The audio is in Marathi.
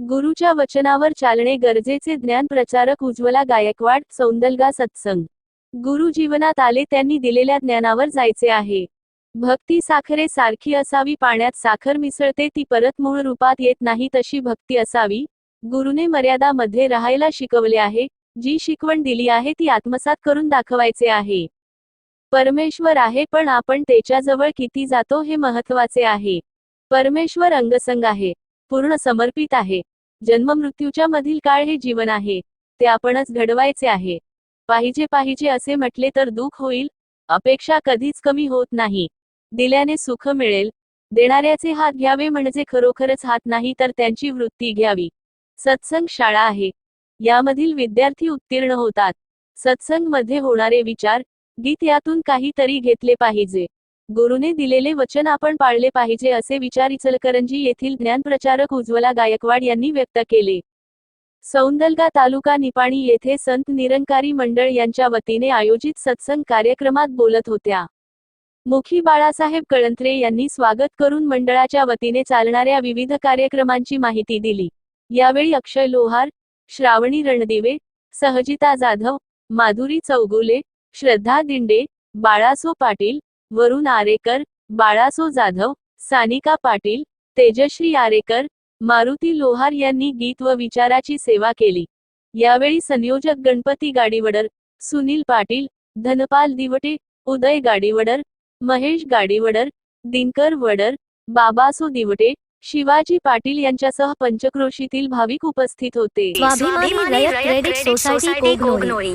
गुरुच्या वचनावर चालणे गरजेचे ज्ञान प्रचारक उज्ज्वला गायकवाड सौंदलगा सत्संग. गुरु जीवनात आले त्यांनी दिलेल्या ज्ञानावर जायचे आहे. भक्ती साखरे सारखी असावी पाण्यात साखर मिसळते ती परत मूळ रूपात येत नाही तशी भक्ती असावी. गुरुने मर्यादा मध्ये राहायला शिकवले आहे जी शिकवण दिली आहे ती आत्मसात करून दाखवायचे आहे. परमेश्वर आहे पण आपण त्याच्याजवळ किती जातो हे महत्त्वाचे आहे. परमेश्वर अंगसंग आहे. पूर्ण समर्पित आहे. जन्म मृत्यूच्या मधील काळ हे जीवन आहे. ते आपणच घडवायचे आहे. पाहिजे पाहिजे असे म्हटले तर दुःख होईल. अपेक्षा कधीच कमी होत नाही. दिल्याने सुख मिळेल. देणाऱ्याचे हात घ्यावे म्हणजे खरोखरच हात नाही तर त्यांची वृत्ती घ्यावी. सत्संग शाळा आहे. यामधील विद्यार्थी उत्तीर्ण होतात. सत्संगमध्ये होणारे विचार गीत यातून काहीतरी घेतले पाहिजे. गुरुने दिलेले वचन आपण पाळले पाहिजे असे विचार इचलकरंजी येथील ज्ञानप्रचारक उज्ज्वला गायकवाड यांनी व्यक्त केले. सौंदलगा तालुका निपाणी येथे संत निरंकारी मंडळ यांच्या वतीने आयोजित सत्संग कार्यक्रमात बोलत होत्या. मुखी बाळासाहेब कळंत्रे यांनी स्वागत करून मंडळाच्या वतीने चालणाऱ्या विविध कार्यक्रमांची माहिती दिली. यावेळी अक्षय लोहार श्रावणी रणदिवे सहजिता जाधव माधुरी चौगुले श्रद्धा दिंडे बाळासो पाटील वरुण आरेकर बाळासो जाधव सानिका पाटील तेजश्री आरेकर मारुती लोहार यांनी गीत व विचाराची सेवा केली. यावेळी संयोजक गणपती गाडीवडर सुनील पाटील धनपाल दिवटे उदय गाडीवडर महेश गाडीवडर दिनकर वडर बाबासो दिवटे शिवाजी पाटील यांच्यासह पंचक्रोशीतील भाविक उपस्थित होते. स्वाभिमानी रयत क्रेडिट सोसायटी कोगनोळी.